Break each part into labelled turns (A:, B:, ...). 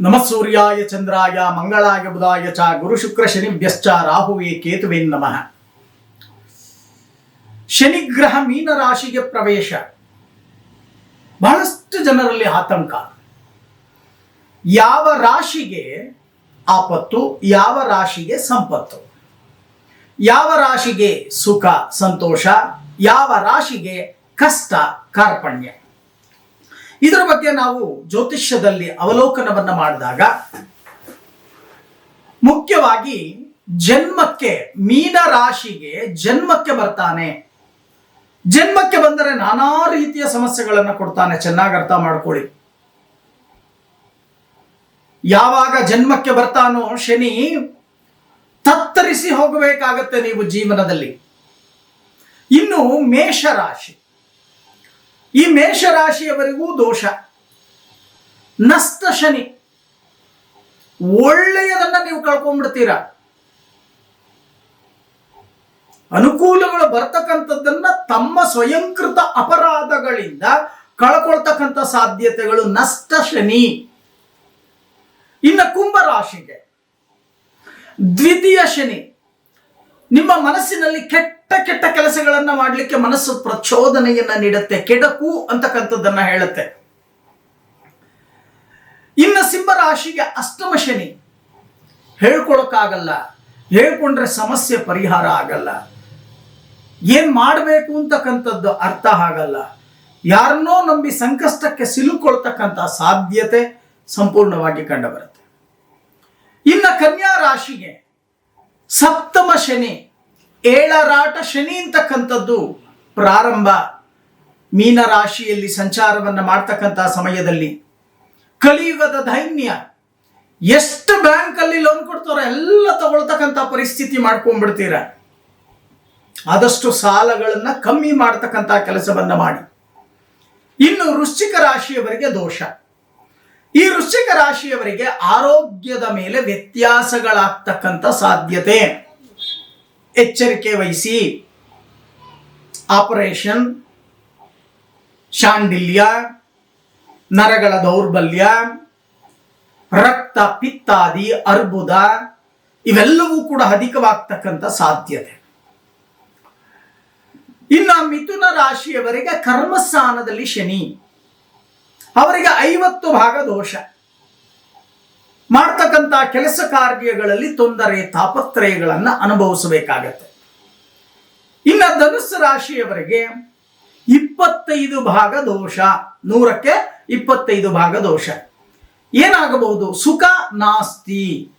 A: ನಮ ಸೂರ್ಯಾಯ ಚಂದ್ರಾಯ ಮಂಗಳಾಯ ಬುಧಾಯ ಚ ಗುರು ಶುಕ್ರ ಶನಿಭ್ಯಶ್ಚ ರಾಹುವೇ ಕೇತುವೆ ನಮಃ ಶನಿಗ್ರಹ ಮೀನ ರಾಶಿಗೆ ಪ್ರವೇಶ. ಬಹಳಷ್ಟು ಜನರಲ್ಲಿ ಆತಂಕ. ಯಾವ ರಾಶಿಗೆ ಆಪತ್ತು, ಯಾವ ರಾಶಿಗೆ ಸಂಪತ್ತು? ಯಾವ ರಾಶಿಗೆ ಸುಖ, ಸಂತೋಷ? ಯಾವ ರಾಶಿಗೆ ಕಷ್ಟ, ಕಾರ್ಪಣ್ಯ? ಇದರ ಬಗ್ಗೆ ನಾವು ಜ್ಯೋತಿಷ್ಯದಲ್ಲಿ ಅವಲೋಕನವನ್ನ ಮಾಡಿದಾಗ ಮುಖ್ಯವಾಗಿ ಜನ್ಮಕ್ಕೆ ಮೀನ ರಾಶಿಗೆ ಜನ್ಮಕ್ಕೆ ಬರ್ತಾನೆ. ಜನ್ಮಕ್ಕೆ ಬಂದರೆ ನಾನಾ ರೀತಿಯ ಸಮಸ್ಯೆಗಳನ್ನು ಕೊಡ್ತಾನೆ. ಚೆನ್ನಾಗಿ ಅರ್ಥ ಮಾಡ್ಕೊಳ್ಳಿ. ಯಾವಾಗ ಜನ್ಮಕ್ಕೆ ಬರ್ತಾನೋ ಶನಿ ತತ್ತರಿಸಿ ಹೋಗಬೇಕಾಗತ್ತೆ ನೀವು ಜೀವನದಲ್ಲಿ. ಇನ್ನು ಮೇಷರಾಶಿ ಈ ಮೇಷರಾಶಿಯವರೆಗೂ ದೋಷ. ನಷ್ಟ ಶನಿ. ಒಳ್ಳೆಯದನ್ನ ನೀವು ಕಳ್ಕೊಂಡ್ಬಿಡ್ತೀರ. ಅನುಕೂಲಗಳು ಬರ್ತಕ್ಕಂಥದ್ದನ್ನ ತಮ್ಮ ಸ್ವಯಂಕೃತ ಅಪರಾಧಗಳಿಂದ ಕಳ್ಕೊಳ್ತಕ್ಕಂಥ ಸಾಧ್ಯತೆಗಳು ನಷ್ಟ ಶನಿ. ಇನ್ನು ಕುಂಭರಾಶಿಗೆ. ದ್ವಿತೀಯ ಶನಿ. ನಿಮ್ಮ ಮನಸ್ಸಿನಲ್ಲಿ ಕೆಟ್ಟ ಕೆಟ್ಟ ಕೆಟ್ಟ ಕೆಲಸಗಳನ್ನ ಮಾಡಲಿಕ್ಕೆ ಮನಸ್ಸು ಪ್ರಚೋದನೆಯನ್ನ ನೀಡುತ್ತೆ. ಕೆಡಕು ಅಂತಕ್ಕಂಥದ್ದನ್ನ ಹೇಳುತ್ತೆ. ಇನ್ನು ಸಿಂಹರಾಶಿಗೆ ಅಷ್ಟಮ ಶನಿ. ಹೇಳ್ಕೊಳಕ್ಕಾಗಲ್ಲ. ಹೇಳ್ಕೊಂಡ್ರೆ ಸಮಸ್ಯೆ ಪರಿಹಾರ ಆಗಲ್ಲ. ಏನ್ ಮಾಡಬೇಕು ಅಂತಕ್ಕಂಥದ್ದು ಅರ್ಥ ಆಗಲ್ಲ. ಯಾರನ್ನೋ ನಂಬಿ ಸಂಕಷ್ಟಕ್ಕೆ ಸಿಲುಕೊಳ್ತಕ್ಕಂಥ ಸಾಧ್ಯತೆ ಸಂಪೂರ್ಣವಾಗಿ ಕಂಡುಬರುತ್ತೆ. ಇನ್ನು ಕನ್ಯಾ ರಾಶಿಗೆ ಸಪ್ತಮ ಶನಿ. ಏಳರಾಟ ಶನಿ ಅಂತಕ್ಕಂಥದ್ದು ಪ್ರಾರಂಭ ಮೀನ ರಾಶಿಯಲ್ಲಿ ಸಂಚಾರವನ್ನು ಮಾಡ್ತಕ್ಕಂಥ ಸಮಯದಲ್ಲಿ. ಕಲಿಯುಗದ ದೈನ್ಯ. ಎಷ್ಟು ಬ್ಯಾಂಕಲ್ಲಿ ಲೋನ್ ಕೊಡ್ತಾರೋ ಎಲ್ಲ ತಗೊಳ್ತಕ್ಕಂಥ ಪರಿಸ್ಥಿತಿ ಮಾಡ್ಕೊಂಡ್ಬಿಡ್ತೀರ. ಆದಷ್ಟು ಸಾಲಗಳನ್ನು ಕಮ್ಮಿ ಮಾಡ್ತಕ್ಕಂಥ ಕೆಲಸವನ್ನ ಮಾಡಿ. ಇನ್ನು ವೃಶ್ಚಿಕ ರಾಶಿಯವರಿಗೆ ದೋಷ. ಈ ವೃಶ್ಚಿಕ ರಾಶಿಯವರಿಗೆ ಆರೋಗ್ಯದ ಮೇಲೆ ವ್ಯತ್ಯಾಸಗಳಾಗ್ತಕ್ಕಂಥ ಸಾಧ್ಯತೆ. ಎಚ್ಚರಿಕೆ ವಹಿಸಿ ಆಪರೇಷನ್ ಶಾಂಡಿಲ್ಯ, ನರಗಳ ದೌರ್ಬಲ್ಯ, ರಕ್ತ ಪಿತ್ತಾದಿ, ಅರ್ಬುದ ಇವೆಲ್ಲವೂ ಕೂಡ ಅಧಿಕವಾಗ್ತಕ್ಕಂಥ ಸಾಧ್ಯತೆ. ಇನ್ನು ಮಿಥುನ ರಾಶಿಯವರಿಗೆ ಕರ್ಮಸ್ಥಾನದಲ್ಲಿ ಶನಿ. ಅವರಿಗೆ ಐವತ್ತು ಭಾಗ ದೋಷ. ಮಾಡ್ತಕ್ಕಂಥ ಕೆಲಸ ಕಾರ್ಯಗಳಲ್ಲಿ ತೊಂದರೆ, ತಾಪತ್ರಯಗಳನ್ನು ಅನುಭವಿಸಬೇಕಾಗತ್ತೆ. ಇನ್ನು ಧನುಸ್ಸು ರಾಶಿಯವರಿಗೆ ಇಪ್ಪತ್ತೈದು ಭಾಗ ದೋಷ, ನೂರಕ್ಕೆ ಇಪ್ಪತ್ತೈದು ಭಾಗ ದೋಷ. ಏನಾಗಬಹುದು? ಸುಖ, ನಾಸ್ತಿ.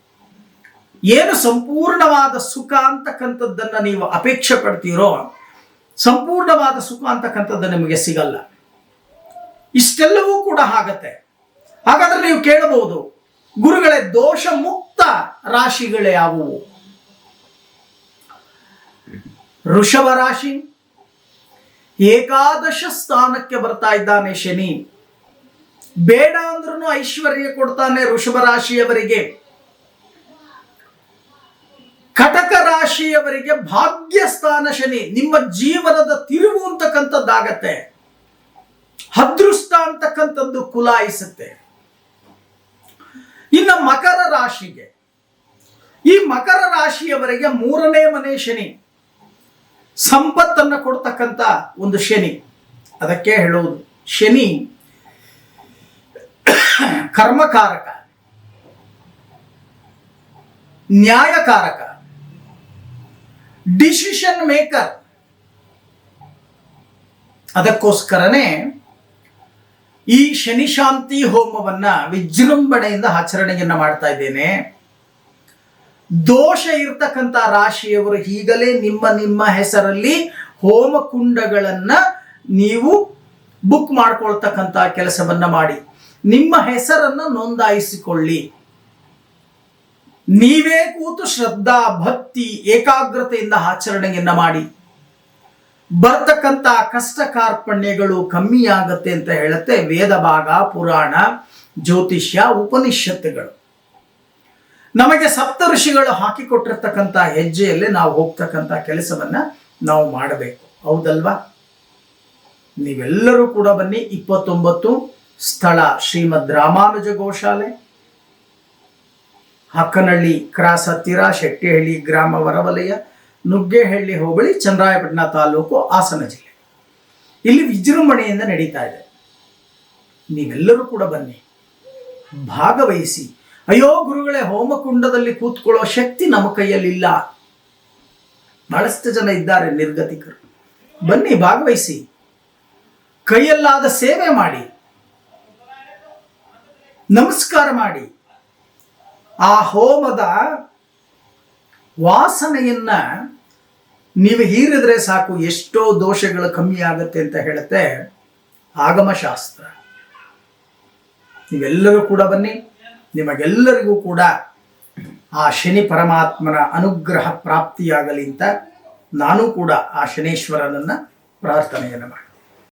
A: ಏನು ಸಂಪೂರ್ಣವಾದ ಸುಖ ಅಂತಕ್ಕಂಥದ್ದನ್ನು ನೀವು ಅಪೇಕ್ಷೆ ಪಡ್ತೀರೋ, ಸಂಪೂರ್ಣವಾದ ಸುಖ ಅಂತಕ್ಕಂಥದ್ದು ನಿಮಗೆ ಸಿಗಲ್ಲ. ಇಷ್ಟೆಲ್ಲವೂ ಕೂಡ ಆಗತ್ತೆ. ಹಾಗಾದ್ರೆ ನೀವು ಕೇಳಬಹುದು ಗುರುಗಳೇ ದೋಷ ಮುಕ್ತ ರಾಶಿಗಳೇ ಯಾವುವು? ಋಷಭ ರಾಶಿ, ಏಕಾದಶ ಸ್ಥಾನಕ್ಕೆ ಬರ್ತಾ ಇದ್ದಾನೆ ಶನಿ. ಬೇಡ ಅಂದ್ರೂ ಐಶ್ವರ್ಯ ಕೊಡ್ತಾನೆ ಋಷಭ ರಾಶಿಯವರಿಗೆ. ಕಟಕ ರಾಶಿಯವರಿಗೆ ಭಾಗ್ಯ ಸ್ಥಾನ ಶನಿ. ನಿಮ್ಮ ಜೀವನದ ತಿರುವು ಅಂತಕ್ಕಂಥದ್ದಾಗತ್ತೆ. ಅದೃಷ್ಟ ಅಂತಕ್ಕಂಥದ್ದು ಕುಲಾಯಿಸುತ್ತೆ. ಇನ್ನು ಮಕರ ರಾಶಿಗೆ. ಈ ಮಕರ ರಾಶಿಯವರೆಗೆ ಮೂರನೇ ಮನೆ ಶನಿ. ಸಂಪತ್ತನ್ನು ಕೊಡ್ತಕ್ಕಂಥ ಒಂದು ಶನಿ. ಅದಕ್ಕೆ ಹೇಳುವುದು, ಶನಿ ಕರ್ಮಕಾರಕ, ನ್ಯಾಯಕಾರಕ ಡಿಸಿಷನ್ ಮೇಕರ್ ಅದಕ್ಕೋಸ್ಕರನೇ ಈ ಶನಿ ಶಾಂತಿ ಹೋಮವನ್ನ ವಿಜೃಂಭಣೆಯಿಂದ ಆಚರಣೆಯನ್ನ ಮಾಡ್ತಾ ಇದ್ದೇನೆ. ದೋಷ ಇರ್ತಕ್ಕಂಥ ರಾಶಿಯವರು ಈಗಲೇ ನಿಮ್ಮ ನಿಮ್ಮ ಹೆಸರಲ್ಲಿ ಹೋಮ ಕುಂಡಗಳನ್ನ ನೀವು ಬುಕ್ ಮಾಡ್ಕೊಳ್ತಕ್ಕಂಥ ಕೆಲಸವನ್ನ ಮಾಡಿ. ನಿಮ್ಮ ಹೆಸರನ್ನ ನೋಂದಾಯಿಸಿಕೊಳ್ಳಿ. ನೀವೇ ಕೂತು ಶ್ರದ್ಧಾ ಭಕ್ತಿ ಏಕಾಗ್ರತೆಯಿಂದ ಆಚರಣೆಯನ್ನ ಮಾಡಿ. ಬರ್ತಕ್ಕಂಥ ಕಷ್ಟ ಕಾರ್ಪಣ್ಯಗಳು ಕಮ್ಮಿ ಆಗತ್ತೆ ಅಂತ ಹೇಳುತ್ತೆ ವೇದ ಭಾಗ, ಪುರಾಣ, ಜ್ಯೋತಿಷ್ಯ, ಉಪನಿಷತ್ತುಗಳು. ನಮಗೆ ಸಪ್ತ ಋಷಿಗಳು ಹಾಕಿಕೊಟ್ಟಿರ್ತಕ್ಕಂಥ ಹೆಜ್ಜೆಯಲ್ಲಿ ನಾವು ಹೋಗ್ತಕ್ಕಂಥ ಕೆಲಸವನ್ನ ನಾವು ಮಾಡಬೇಕು. ಹೌದಲ್ವಾ? ನೀವೆಲ್ಲರೂ ಕೂಡ ಬನ್ನಿ. ಇಪ್ಪತ್ತೊಂಬತ್ತು ಸ್ಥಳ ಶ್ರೀಮದ್ ರಾಮಾನುಜ ಗೋಶಾಲೆ. ಹಕ್ಕನಹಳ್ಳಿ ಕ್ರಾಸ್ ಹತ್ತಿರ ಶೆಟ್ಟಿಹಳ್ಳಿ ಗ್ರಾಮ ಹೊರವಲಯ ನುಗ್ಗೇಹಳ್ಳಿ ಹೋಬಳಿ, ಚಂದ್ರಾಯಪಟ್ಟಣ ತಾಲೂಕು, ಹಾಸನ ಜಿಲ್ಲೆ. ಇಲ್ಲಿ ವಿಜೃಂಭಣೆಯಿಂದ ನಡೀತಾ ಇದೆ. ನೀವೆಲ್ಲರೂ ಕೂಡ ಬನ್ನಿ. ಭಾಗವಹಿಸಿ. ಅಯ್ಯೋ ಗುರುಗಳೇ, ಹೋಮಕುಂಡದಲ್ಲಿ ಕೂತ್ಕೊಳ್ಳೋ ಶಕ್ತಿ ನಮ್ಮ ಕೈಯಲ್ಲಿಲ್ಲ. ಬಹಳಷ್ಟು ಜನ ಇದ್ದಾರೆ ನಿರ್ಗತಿಕರು. ಬನ್ನಿ, ಭಾಗವಹಿಸಿ. ಕೈಯಲ್ಲಾದ ಸೇವೆ ಮಾಡಿ. ನಮಸ್ಕಾರ ಮಾಡಿ. ಆ ಹೋಮದ ವಾಸನೆಯನ್ನ ನೀವು ಹೀರಿದ್ರೆ ಸಾಕು, ಎಷ್ಟೋ ದೋಷಗಳು ಕಮ್ಮಿ ಆಗುತ್ತೆ ಅಂತ ಹೇಳುತ್ತೆ ಆಗಮಶಾಸ್ತ್ರ. ನೀವೆಲ್ಲರೂ ಕೂಡ ಬನ್ನಿ, ನಿಮಗೆಲ್ಲರಿಗೂ ಕೂಡ ಆ ಶನಿ ಪರಮಾತ್ಮನ ಅನುಗ್ರಹ ಪ್ರಾಪ್ತಿಯಾಗಲಿ ಅಂತ ನಾನು ಕೂಡ ಆ ಶನೇಶ್ವರನನ್ನ ಪ್ರಾರ್ಥನೆಯನ್ನು ಮಾಡಿ